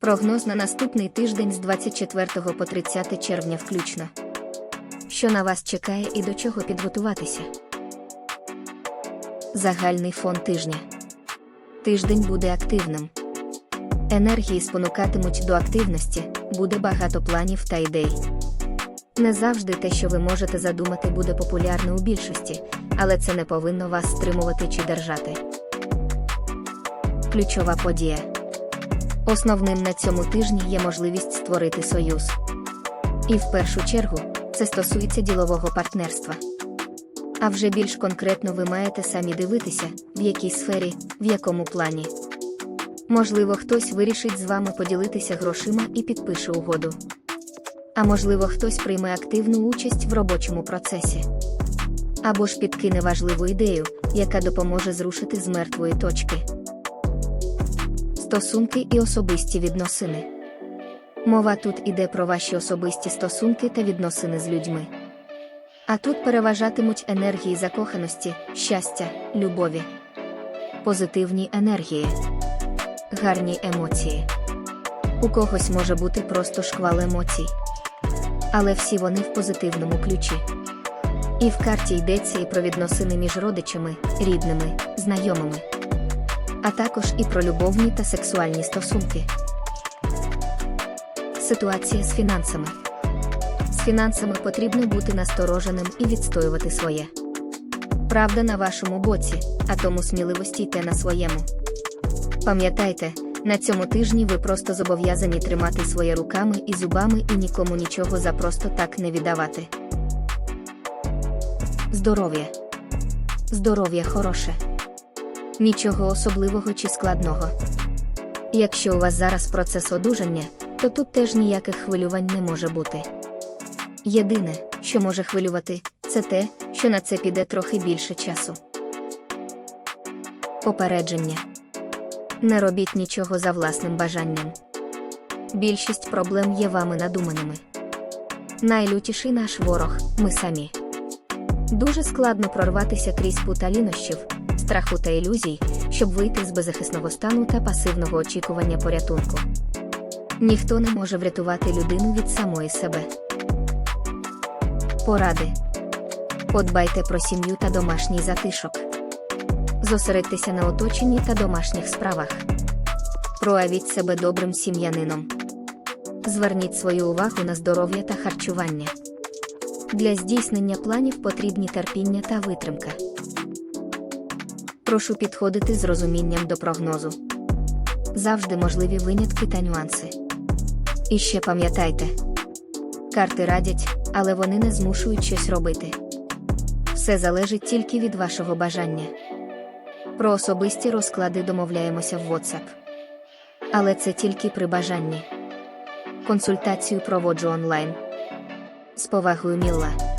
Прогноз на наступний тиждень з 24 по 30 червня включно. Що на вас чекає і до чого підготуватися? Загальний фон тижня. Тиждень буде активним. Енергії спонукатимуть до активності, буде багато планів та ідей. Не завжди те, що ви можете задумати, буде популярне у більшості, але це не повинно вас стримувати чи держати. Ключова подія. Основним на цьому тижні є можливість створити союз. І в першу чергу це стосується ділового партнерства. А вже більш конкретно ви маєте самі дивитися, в якій сфері, в якому плані. Можливо, хтось вирішить з вами поділитися грошима і підпише угоду. А можливо, хтось прийме активну участь в робочому процесі. Або ж підкине важливу ідею, яка допоможе зрушити з мертвої точки. Стосунки і особисті відносини. Мова тут іде про ваші особисті стосунки та відносини з людьми. А тут переважатимуть енергії закоханості, щастя, любові, позитивні енергії, гарні емоції. У когось може бути просто шквал емоцій. Але всі вони в позитивному ключі. І в карті йдеться і про відносини між родичами, рідними, знайомими, а також і про любовні та сексуальні стосунки. Ситуація з фінансами. З фінансами потрібно бути настороженим і відстоювати своє. Правда на вашому боці, а тому сміливості йте на своєму. Пам'ятайте, на цьому тижні ви просто зобов'язані тримати своє руками і зубами і нікому нічого за просто так не віддавати. Здоров'я. Здоров'я хороше. Нічого особливого чи складного. Якщо у вас зараз процес одужання, то тут теж ніяких хвилювань не може бути. Єдине, що може хвилювати, це те, що на це піде трохи більше часу. Попередження. Не робіть нічого за власним бажанням. Більшість проблем є вами надуманими. Найлютіший наш ворог ми самі. Дуже складно прорватися крізь пута лінощів, страху та ілюзій, щоб вийти з беззахисного стану та пасивного очікування порятунку. Ніхто не може врятувати людину від самої себе. Поради. Подбайте про сім'ю та домашній затишок. Зосередьтеся на оточенні та домашніх справах. Проявіть себе добрим сім'янином. Зверніть свою увагу на здоров'я та харчування. Для здійснення планів потрібні терпіння та витримка. Прошу підходити з розумінням до прогнозу. Завжди можливі винятки та нюанси. І ще пам'ятайте: карти радять, але вони не змушують щось робити. Все залежить тільки від вашого бажання. Про особисті розклади домовляємося в WhatsApp. Але це тільки при бажанні. Консультацію проводжу онлайн. З повагою Мілла.